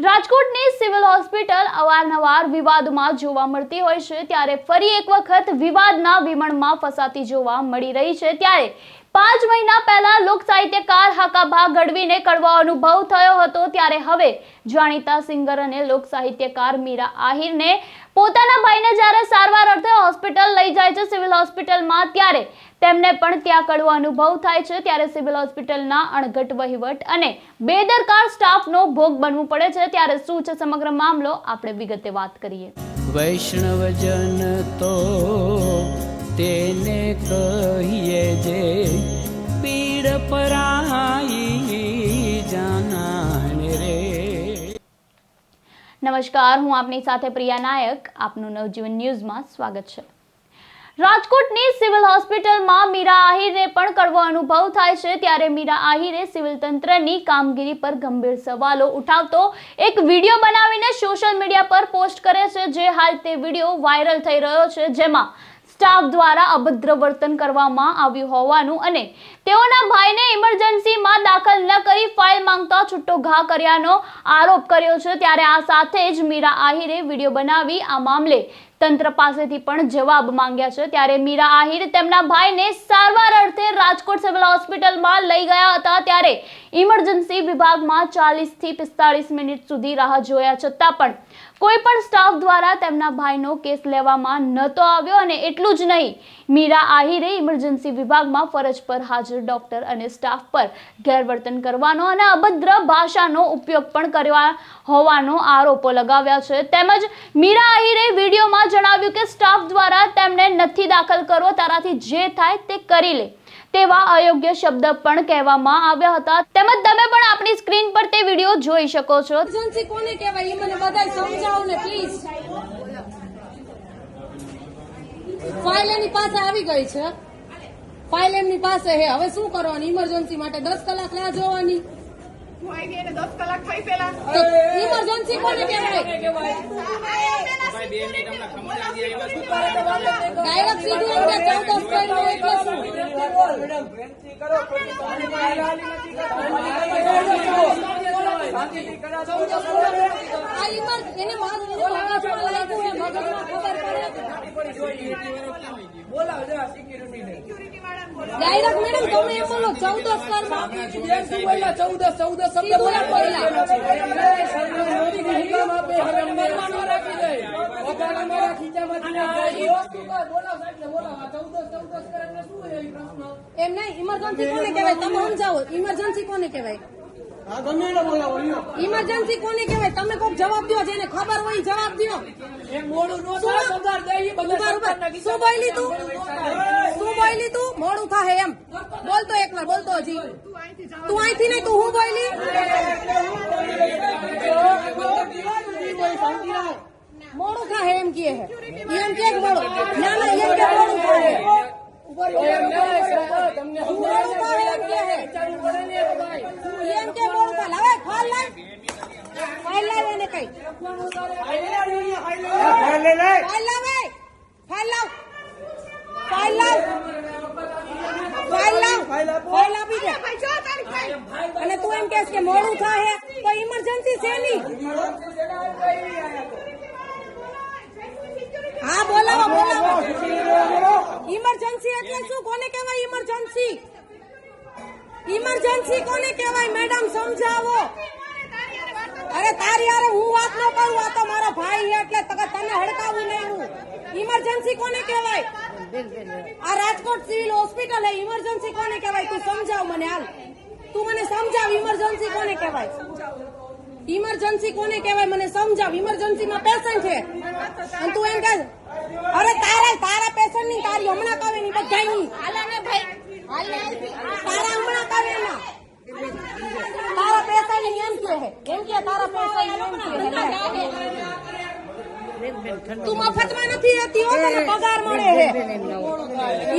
રાજકોટની civil hospital અવારનવાર વિવાદમાં જોવા મળતી હોય છે. ત્યારે ફરી એક વખત વિવાદના વિમણમાં ફસાતી જોવા મળી રહી છે. ત્યારે પાંચ મહિના પહેલા લોક સાહિત્યકાર હાકાભા ગઢવીને કડવો અનુભવ થયો હતો. ત્યારે હવે જાણીતા સિંગર અને લોક સાહિત્યકાર મીરા આહિરને પોતાના ભાઈને જ્યારે સારવાર અર્થે હોસ્પિટલ લઈ જાય છે, સિવિલ હોસ્પિટલમાં, ત્યારે તેમને પણ ત્યાં કડવો અનુભવ થાય છે. ત્યારે સિવિલ હોસ્પિટલના અણઘટ વહીવટ અને બેદરકાર સ્ટાફનો ભોગ બનવું પડે છે. ત્યારે શું છે સમગ્ર મામલો? આપણે વિગતે વાત કરીએ. વૈષ્ણવજન તો તેને કહીએ જે, પીડ પરાઈ નમસ્કાર, હું આપની સાથે પ્રિયા નાયક. આપનું નવજીવન ન્યૂઝમાં સ્વાગત છે. રાજકોટની સિવિલ હોસ્પિટલમાં મીરા આહિરને પણ કડવો અનુભવ થાય છે. ત્યારે મીરા આહિરે સિવિલ તંત્રની કામગીરી પર ગંભીર સવાલો ઉઠાવતો એક વીડિયો બનાવીને સોશિયલ મીડિયા પર પોસ્ટ કરે છે. જે હાલ તે વીડિયો વાયરલ થઈ રહ્યો છે. જેમાં સ્ટાફ દ્વારા અભદ્ર વર્તન કરવામાં આવ્યું હોવાનું અને તેઓના ભાઈને ઇમરજન્સીમાં દાખલ ન કરી ફાઇલ માંગતા છૂટો ઘા કર્યાનો આરોપ કર્યો છે. ત્યારે આ સાથે જ મીરા આહિરે વીડિયો બનાવી આ મામલે તંત્ર પાસેથી પણ જવાબ માંગ્યા છે. ત્યારે મીરા આહિર તેમના ભાઈને સારવાર અર્થે રાજકોટ સિવિલ હોસ્પિટલમાં લઈ ગયા હતા. ત્યારે ઇમરજન્સી વિભાગમાં ચાલીસથી પિસ્તાળીસ મિનિટ સુધી રાહ જોયા છતાં પણ કોઈ પણ સ્ટાફ દ્વારા તેમના ભાઈનો કેસ લેવામાં નહોતો આવ્યો અને એટલું જ નહીં મીરા આહિરે ઇમરજન્સી વિભાગમાં ફરજ પર હાજર ડોક્ટર અને સ્ટાફ પર ગેરવર્તન કરવાનો અને અભદ્ર ભાષાનો ઉપયોગ પણ કરવા હોવાનો આરોપો લગાવ્યા છે. તેમજ મીરા આહિરે વિડીયોમાં જણાવ્યું કે સ્ટાફ દ્વારા તેમને નથી દાખલ કરવો, તારાથી જે થાય તે કરી લે તેવા અયોગ્ય શબ્દ પણ કહેવામાં આવ્યા હતા. તેમજ તમે પણ આપણી સ્ક્રીન પર તે વીડિયો જોઈ શકો છો. કોને કહેવાય? મને બધા સમજાવો ને પ્લીઝ ફાઇલ એની પાસે આવી ગઈ છે. ફાઇલ એમની પાસે હે હવે શું કરવાનું? ઇમરજન્સી માટે દસ કલાક રાહ જોવાની. હું આવી એને દસ કલાક થઈ પેલા ઇમરજન્સી કોને ડાયરેક્ટ સીધું એમ કે ચૌદસ કરીને એટલે શું આ ઇમર એને મગજમાં લાગ્યું હે, મગજમાં ખબર પડે ડાયરેક્ટ મેડમ તમે એમ બોલો ચૌદસ કરમાં ચૌદસ ચૌદસ એમ બોલ્યા એમ નહીં ઇમરજન્સી કોને કહેવાય? તમે સમજાવો ઇમરજન્સી કોને કહેવાય? ઇમરજન્સી કોને કહેવાય? તમે કોઈક જવાબ દો જેને ખબર હોય જવાબ દો. શું બોલી તું? શું બોલી તું? મોડું થાય એમ. બોલતો એકવાર બોલતો હજી. તું અહીંથી નહીં તું હું બોલી મોડું થાય એમ કે હે. ઈ એમ કે કે મોડું. ના ના એમ કે મોડું થાય મોડું થાય એમ કે હે. ઈ એમ કે મોડું થાય હવે ફાલ લાવ ફાઇલ લાવ એને કઈ. ફાઇલ લાવ એ. ફાઇલ લાવ. એ. ફાઇલ લાવ ફાઇલ લાવ ફાઇલ લાવ ફાઇલ આપી દે ભાઈ જો તારી ફાઇલ અને તું એમ કેસ કે મોડું થાય, તો ઇમરજન્સી છે નહીં. હા, બોલાવો બોલાવો. ઇમરજન્સી એટલે શું? કોને કહેવાય ઇમરજન્સી ઇમરજન્સી કોને કહેવાય? મેડમ, સમજાવો. અરે, તારી યાર હું વાત ન કરું, આ તો મારા ભાઈ એટલે તને હડકાવું નહીં હું. ઇમરજન્સી કોને કહેવાય? આ રાજકોટ સિવિલ હોસ્પિટલ હે ઇમરજન્સી કોને કહેવાય? તું સમજાવ મને, હાલ. તું મને સમજાવ ઇમરજન્સી કોને કહેવાય? ઇમરજન્સી કોને કહેવાય? મને સમજાવ ઇમરજન્સીમાં પેશન્ટ છે. અને તું એમ કહે અરે તારા તારા પેશન્ટની તારી હમણાં કાવે ની બધાની તારા હમણાં કાવે ના તારા પેશન્ટની એમ કે એમ કે તારા પેશન્ટ એમ કે તું મફતમાં નથી રહેતી હો તને પગાર મળે હે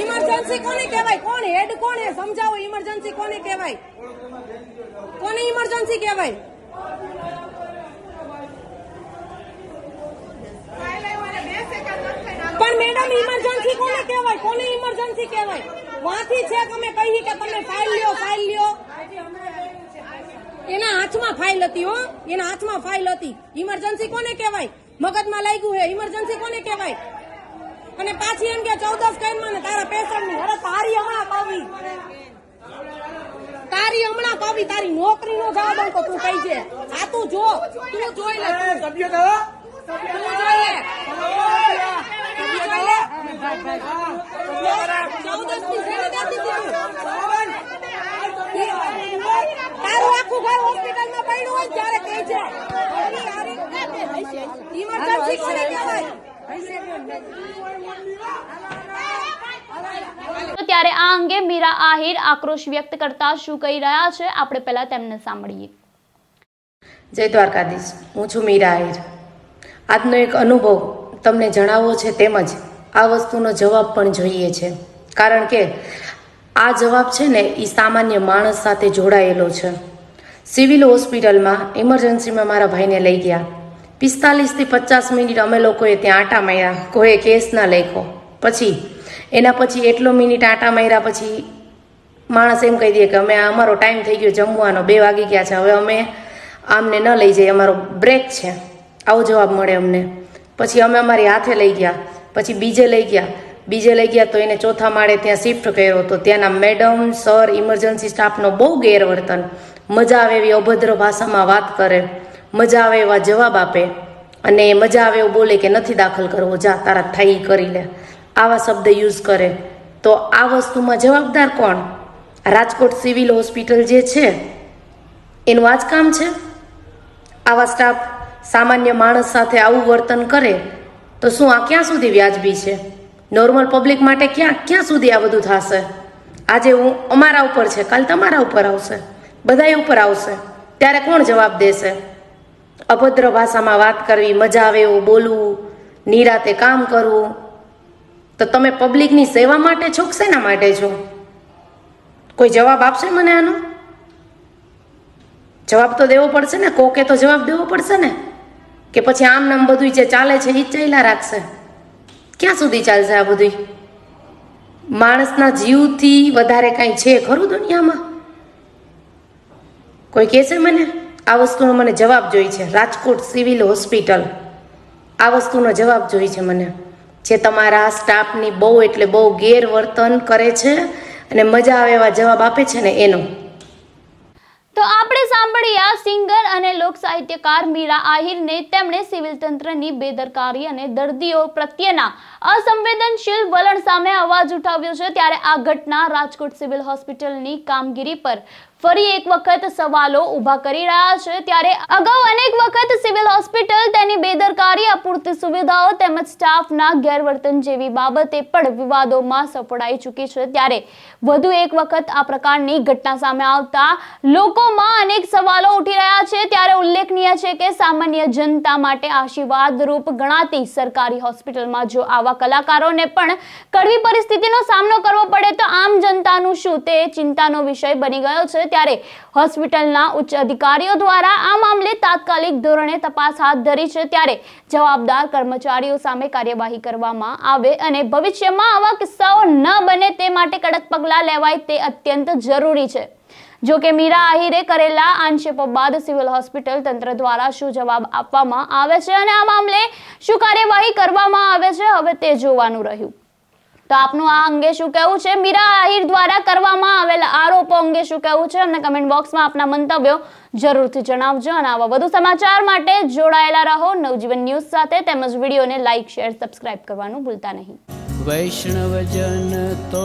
ઇમરજન્સી કોને કહેવાય? કોણ હેડ કોણ હે સમજાવો ઇમરજન્સી કોને કહેવાય? કોને ઇમરજન્સી કહેવાય? પણ મેડમ ઇમરજન્સી કોને કહેવાય? કોને ઇમરજન્સી કહેવાય? વાંથી છે તમે અમે કહીએ કે તમે ફાઇલ લ્યો ફાઇલ લ્યો. એના હાથમાં ફાઇલ હતી હો એના હાથમાં ફાઇલ હતી. ઇમરજન્સી કોને કહેવાય? મગજમાં લાગ્યું છે ઇમરજન્સી કોને કહેવાય? અને પાછી એમ કે ચૌદસ કઈ ને તારા પેશન્ટની અરે તારી હમણાં પાવી. તારી હમણાં પાવી તારી નોકરી નો જવાબ અંકો તું કઈ છે? આ તું જો તું જોઈ લે તું. જોઈ લે. તારું આખું ઘર હોસ્પિટલમાં પડ્યું હોય ત્યારે કઈ છે? ઇમરજન્સી કોને કહેવાય તો ત્યારે આ અંગે મીરા આહિર આક્રોશ વ્યક્ત કરતા શું કહી રહ્યા છે આપણે પહેલા તેમને સાંભળીએ. જય દ્વારકાધીશ. હું છું મીરા આહિર. આજનો એક અનુભવ તમને જણાવવો છે તેમજ આ વસ્તુનો જવાબ પણ જોઈએ છે. કારણ કે આ જવાબ છે ને એ સામાન્ય માણસ સાથે જોડાયેલો છે. સિવિલ હોસ્પિટલમાં ઇમરજન્સીમાં મારા ભાઈને લઈ ગયા. પિસ્તાલીસથી પચાસ મિનિટ અમે લોકોએ ત્યાં આટા માર્યા. કોએ કેસ ના લખ્યો. પછી, એના પછી એટલો મિનિટ આટા માર્યા પછી માણસ એમ કહી દે કે અમે અમારો ટાઈમ થઈ ગયો જમવાનો, બે વાગી ગયા છે. હવે અમે આમને ન લઈ જઈએ. અમારો બ્રેક છે. આવો જવાબ મળે અમને. પછી અમે અમારી હાથે લઈ ગયા. પછી બીજે લઈ ગયા. બીજે લઈ ગયા તો એને ચોથા માળે ત્યાં શિફ્ટ કર્યો તો ત્યાંના મેડમ સર ઇમરજન્સી સ્ટાફનો બહુ ગેરવર્તન. મજા આવે એવી અભદ્ર ભાષામાં વાત કરે. મજા આવે એવા જવાબ આપે. અને મજા આવે એવું બોલે કે નથી દાખલ કરવો, જા, તારા થઈ કરી લે આવા શબ્દ યુઝ કરે. તો આ વસ્તુમાં જવાબદાર કોણ? રાજકોટ સિવિલ હોસ્પિટલ જે છે, એનું આ જ કામ છે? આવા સ્ટાફ સામાન્ય માણસ સાથે આવું વર્તન કરે, તો શું આ ક્યાં સુધી વ્યાજબી છે? નોર્મલ પબ્લિક માટે ક્યાં ક્યાં સુધી આ બધું થશે? આજે હું અમારા ઉપર છે, કાલ તમારા ઉપર આવશે. બધાય ઉપર આવશે. ત્યારે કોણ જવાબ દેશે? અભદ્ર ભાષામાં વાત કરવી, મજા આવે એવું બોલવું, નિરાતે કામ કરવું, તો તમે પબ્લિકની સેવા માટે છો શેના માટે છો? કોઈ જવાબ આપશે મને આનો? જવાબ તો દેવો પડશે ને, કોકે તો જવાબ દેવો પડશે ને? કે પછી આમ નામ બધું જે ચાલે છે એ ચાલ્યા રાખશે? ક્યાં સુધી ચાલશે આ બધું માણસના જીવથી વધારે કાંઈ છે ખરું દુનિયામાં? કોઈ કહેશે મને? આ વસ્તુનો મને જવાબ જોઈએ છે. Rajkot civil hospital. આ વસ્તુનો જવાબ જોઈએ છે મને. જે તમારા સ્ટાફની બહુ એટલે બહુ ગેરવર્તન કરે છે અને મજા આવે એવા જવાબ આપે છે ને એનો. તો આપણે સાંભળ્યા સિંગર અને લોક સાહિત્યકાર મીરા આહિરને તેમણે સિવિલ તંત્રની બેદરકારી અને દર્દીઓ પ્રત્યેના અસંવેદનશીલ વલણ સામે અવાજ ઉઠાવ્યો છે ત્યારે આ ઘટના રાજકોટ સિવિલ હોસ્પિટલની કામગીરી પર ફરી એક વખત સવાલો ઊભા કરી રહ્યા છે. ત્યારે અગાઉ અનેક વખત સિવિલ હોસ્પિટલ તેની બેદરકારી, અપૂરતી સુવિધાઓ તેમજ સ્ટાફના ગેરવર્તન જેવી બાબતે પણ વિવાદોમાં સફળાઈ ચૂકી છે. ત્યારે વધુ એક વખત આ પ્રકારની ઘટના સામે આવતા લોકોમાં અનેક સવાલો ઉઠી રહ્યા છે. ત્યારે ઉલ્લેખનીય છે કે સામાન્ય જનતા માટે આશીર્વાદરૂપ ગણાતી સરકારી હોસ્પિટલમાં જો આવા કલાકારોને પણ કડવી પરિસ્થિતિનો સામનો કરવો પડે તો આમ જનતાનું શું? તે ચિંતાનો વિષય બની ગયો છે. ત્યારે હોસ્પિટલના ઉચ્ચ અધિકારીઓ દ્વારા આ મામલે તાત્કાલિક ધોરણે તપાસ હાથ ધરી છે. ત્યારે જવાબદાર કર્મચારીઓ સામે કાર્યવાહી કરવામાં આવે અને ભવિષ્યમાં આવા કિસ્સાઓ ન બને તે માટે કડક પગલાં લેવાય તે અત્યંત જરૂરી છે. જો કે મીરા આહિરે કરેલા આંશેપો બાદ સિવિલ હોસ્પિટલ તંત્ર દ્વારા શું જવાબ આપવામાં આવે છે અને આ મામલે શું કાર્યવાહી કરવામાં આવે છે હવે તે જોવાનું રહ્યું. તો આપનું આ અંગે શું કહેવું છે? મીરા આહિર દ્વારા કરવામાં આવેલા આરોપો અંગે શું કહેવું છે? અમને કમેન્ટ બોક્સમાં આપના મંતવ્યો જરૂરથી જણાવજો અને આવા વધુ સમાચાર માટે જોડાયેલા રહો. નવજીવન ન્યૂઝ સાથે તેમજ વિડીયોને લાઇક શેર, સબસ્ક્રાઇબ કરવાનું ભૂલતા નહીં. વૈષ્ણવજન તો